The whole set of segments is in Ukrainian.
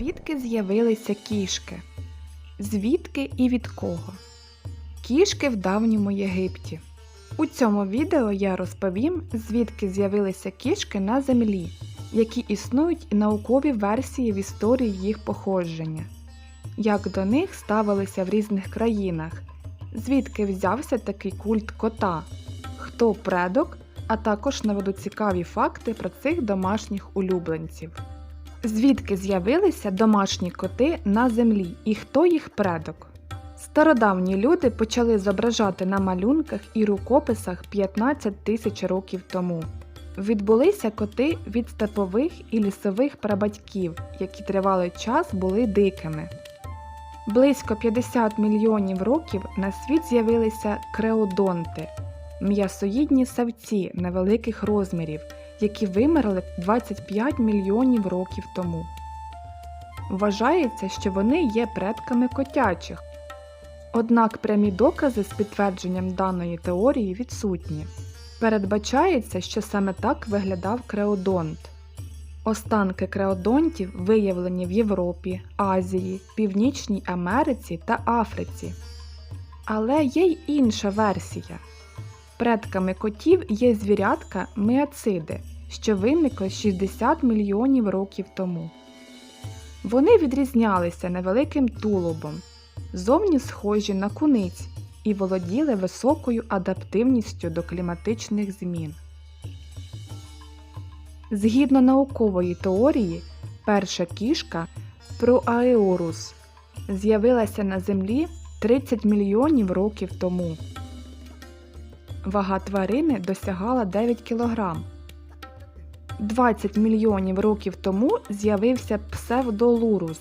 Звідки з'явилися кішки? Звідки і від кого? Кішки в давньому Єгипті. У цьому відео я розповім, звідки з'явилися кішки на землі, які існують і наукові версії в історії їх походження, як до них ставилися в різних країнах, звідки взявся такий культ кота, хто предок, а також наведу цікаві факти про цих домашніх улюбленців. Звідки з'явилися домашні коти на землі і хто їх предок? Стародавні люди почали зображати на малюнках і рукописах 15 тисяч років тому. Відбулися коти від степових і лісових прабатьків, які тривалий час були дикими. Близько 50 мільйонів років на світ з'явилися креодонти м'ясоїдні савці невеликих розмірів, які вимерли 25 мільйонів років тому. Вважається, що вони є предками котячих. Однак прямі докази з підтвердженням даної теорії відсутні. Передбачається, що саме так виглядав креодонт. Останки креодонтів виявлені в Європі, Азії, Північній Америці та Африці. Але є й інша версія. Предками котів є звірятка міациди, що виникли 60 мільйонів років тому. Вони відрізнялися невеликим тулубом, зовні схожі на куниць і володіли високою адаптивністю до кліматичних змін. Згідно наукової теорії, перша кішка Проаеорус з'явилася на Землі 30 мільйонів років тому. Вага тварини досягала 9 кг. 20 мільйонів років тому з'явився псевдолурус.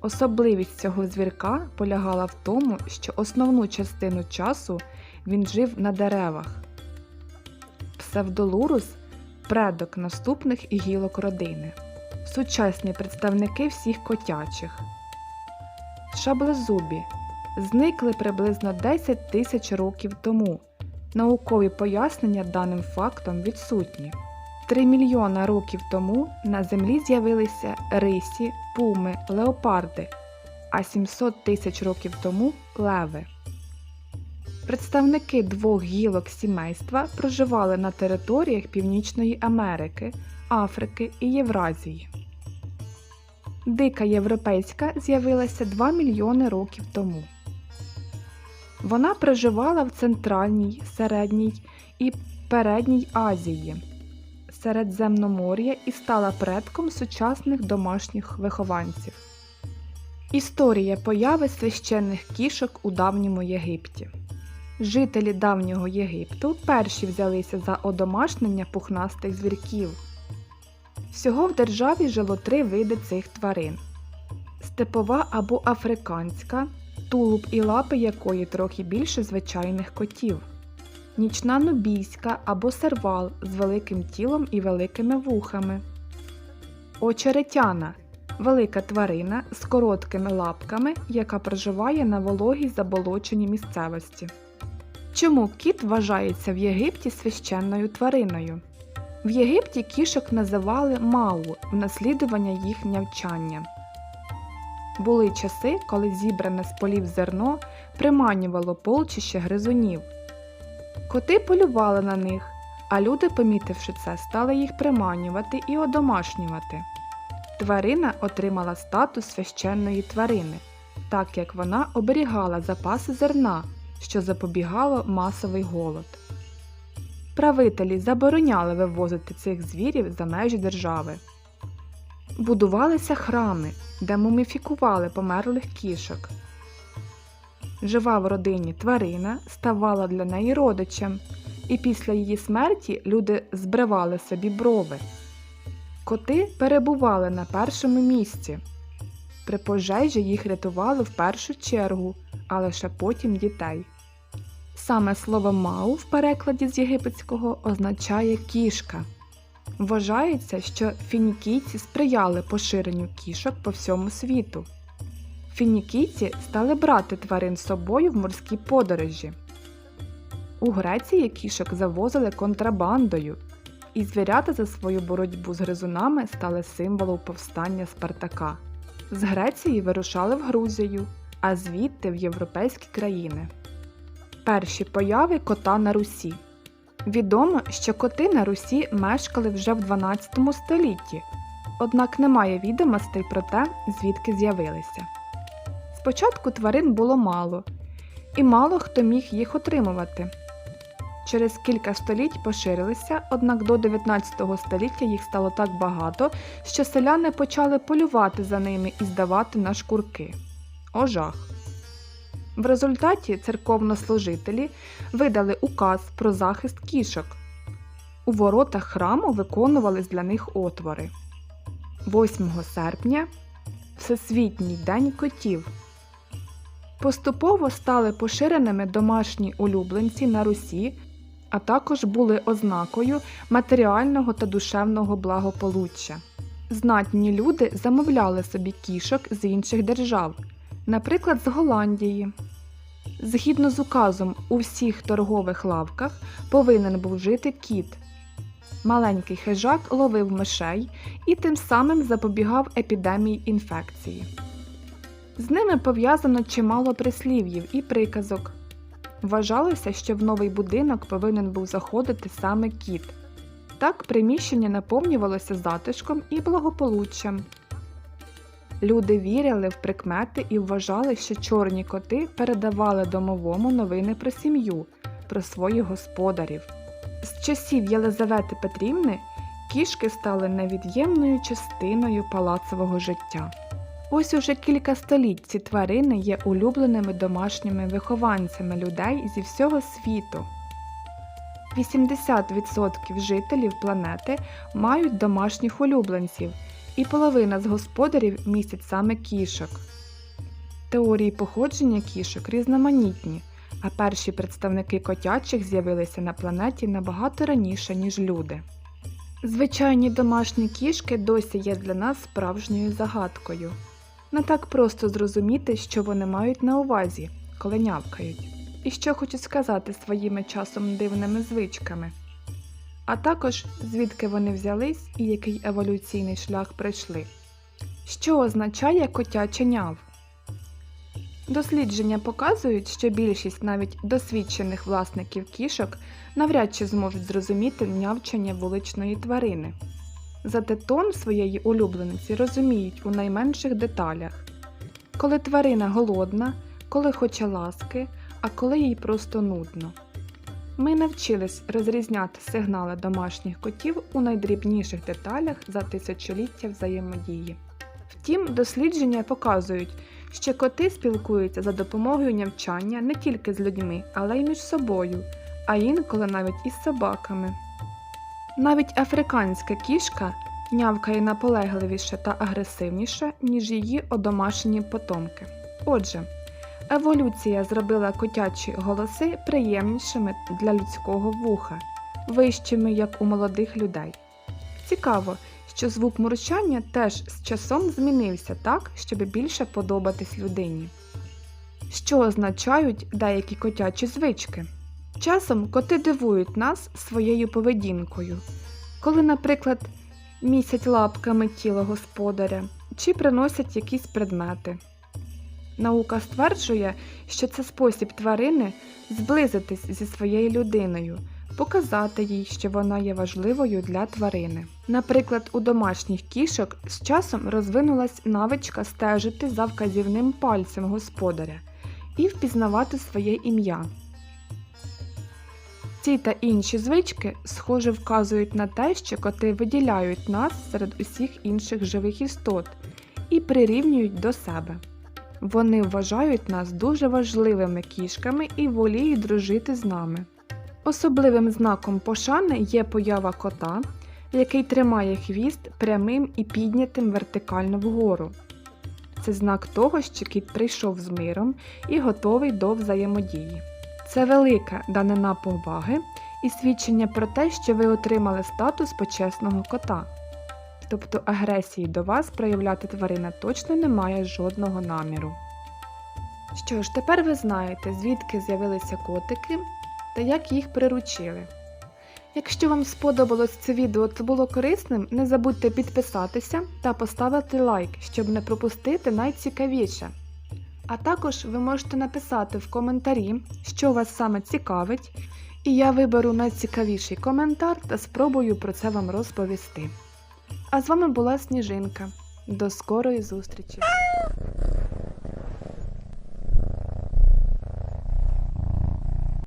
Особливість цього звірка полягала в тому, що основну частину часу він жив на деревах. Псевдолурус предок наступних гілок родини. Сучасні представники всіх котячих. Шаблезубі зникли приблизно 10 тисяч років тому. Наукові пояснення даним фактом відсутні. 3 мільйона років тому на Землі з'явилися рисі, пуми, леопарди, а 700 тисяч років тому леви. Представники двох гілок сімейства проживали на територіях Північної Америки, Африки і Євразії. Дика європейська з'явилася 2 мільйони років тому. Вона проживала в Центральній, Середній і Передній Азії, Середземномор'я і стала предком сучасних домашніх вихованців. Історія появи священних кішок у давньому Єгипті. Жителі давнього Єгипту перші взялися за одомашнення пухнастих звірків. Всього в державі жило три види цих тварин: степова або африканська, тулуб і лапи якої трохи більше звичайних котів, нічна нубійська або сервал з великим тілом і великими вухами, очеретяна велика тварина з короткими лапками, яка проживає на вологій заболоченій місцевості. Чому кіт вважається в Єгипті священною твариною? В Єгипті кішок називали мау в наслідування їх нявчання. Були часи, коли зібране з полів зерно приманювало полчище гризунів. Коти полювали на них, а люди, помітивши це, стали їх приманювати і одомашнювати. Тварина отримала статус священної тварини, так як вона оберігала запаси зерна, що запобігало масовий голод. Правителі забороняли вивозити цих звірів за межі держави. Будувалися храми, де муміфікували померлих кішок. Жива в родині тварина ставала для неї родичем, і після її смерті люди збривали собі брови. Коти перебували на першому місці. При пожежі їх рятували в першу чергу, а лише потім дітей. Саме слово мау в перекладі з єгипетського означає кішка. Вважається, що фінікійці сприяли поширенню кішок по всьому світу. Фінікійці стали брати тварин з собою в морські подорожі. У Греції кішок завозили контрабандою. і звірята за свою боротьбу з гризунами стали символом повстання Спартака. З Греції вирушали в Грузію, а звідти в європейські країни. Перші появи кота на Русі. Відомо, що коти на Русі мешкали вже в 12 столітті, однак немає відомостей про те, звідки з'явилися. Спочатку тварин було мало, і мало хто міг їх отримувати. Через кілька століть поширилися, однак до 19 століття їх стало так багато, що селяни почали полювати за ними і здавати на шкурки. Ожах. В результаті церковнослужителі видали указ про захист кішок. У воротах храму виконувались для них отвори. 8 серпня Всесвітній день котів. Поступово стали поширеними домашні улюбленці на Русі, а також були ознакою матеріального та душевного благополуччя. Знатні люди замовляли собі кішок з інших держав, наприклад, з Голландії. Згідно з указом, у всіх торгових лавках повинен був жити кіт. Маленький хижак ловив мишей і тим самим запобігав епідемії інфекції. З ними пов'язано чимало прислів'їв і приказок. Вважалося, що в новий будинок повинен був заходити саме кіт. Так приміщення наповнювалося затишком і благополуччям. Люди вірили в прикмети і вважали, що чорні коти передавали домовому новини про сім'ю, про своїх господарів. З часів Єлизавети Петрівни кішки стали невід'ємною частиною палацового життя. Ось уже кілька століть ці тварини є улюбленими домашніми вихованцями людей зі всього світу. 80% жителів планети мають домашніх улюбленців, і половина з господарів містять саме кішок. Теорії походження кішок різноманітні, а перші представники котячих з'явилися на планеті набагато раніше, ніж люди. Звичайні домашні кішки досі є для нас справжньою загадкою. Не так просто зрозуміти, що вони мають на увазі, коли нявкають, і що хочуть сказати своїми часом дивними звичками, а також звідки вони взялись і який еволюційний шлях пройшли. Що означає котяче няв? Дослідження показують, що більшість навіть досвідчених власників кішок навряд чи зможуть зрозуміти нявчання вуличної тварини. Зате тон своєї улюблениці розуміють у найменших деталях, коли тварина голодна, коли хоче ласки, а коли їй просто нудно. Ми навчились розрізняти сигнали домашніх котів у найдрібніших деталях за тисячоліття взаємодії. Втім, дослідження показують, що коти спілкуються за допомогою нявчання не тільки з людьми, але й між собою, а інколи навіть із собаками. Навіть африканська кішка нявкає наполегливіше та агресивніше, ніж її одомашені потомки. Отже, еволюція зробила котячі голоси приємнішими для людського вуха, вищими, як у молодих людей. Цікаво, що звук мурчання теж з часом змінився так, щоб більше подобатись людині. Що означають деякі котячі звички? Часом коти дивують нас своєю поведінкою, коли, наприклад, місять лапками тіло господаря чи приносять якісь предмети. Наука стверджує, що це спосіб тварини зблизитись зі своєю людиною, показати їй, що вона є важливою для тварини. Наприклад, у домашніх кішок з часом розвинулась навичка стежити за вказівним пальцем господаря і впізнавати своє ім'я. Ці та інші звички, схоже, вказують на те, що коти виділяють нас серед усіх інших живих істот і прирівнюють до себе. Вони вважають нас дуже важливими кішками і воліють дружити з нами. Особливим знаком пошани є поява кота, який тримає хвіст прямим і піднятим вертикально вгору. Це знак того, що кіт прийшов з миром і готовий до взаємодії. Це велика данина поваги і свідчення про те, що ви отримали статус почесного кота. Тобто агресії до вас проявляти тварина точно не має жодного наміру. Що ж, тепер ви знаєте, звідки з'явилися котики та як їх приручили. Якщо вам сподобалось це відео та було корисним, не забудьте підписатися та поставити лайк, щоб не пропустити найцікавіше. А також ви можете написати в коментарі, що вас саме цікавить, і я виберу найцікавіший коментар та спробую про це вам розповісти. А з вами була Сніжинка. До скорої зустрічі!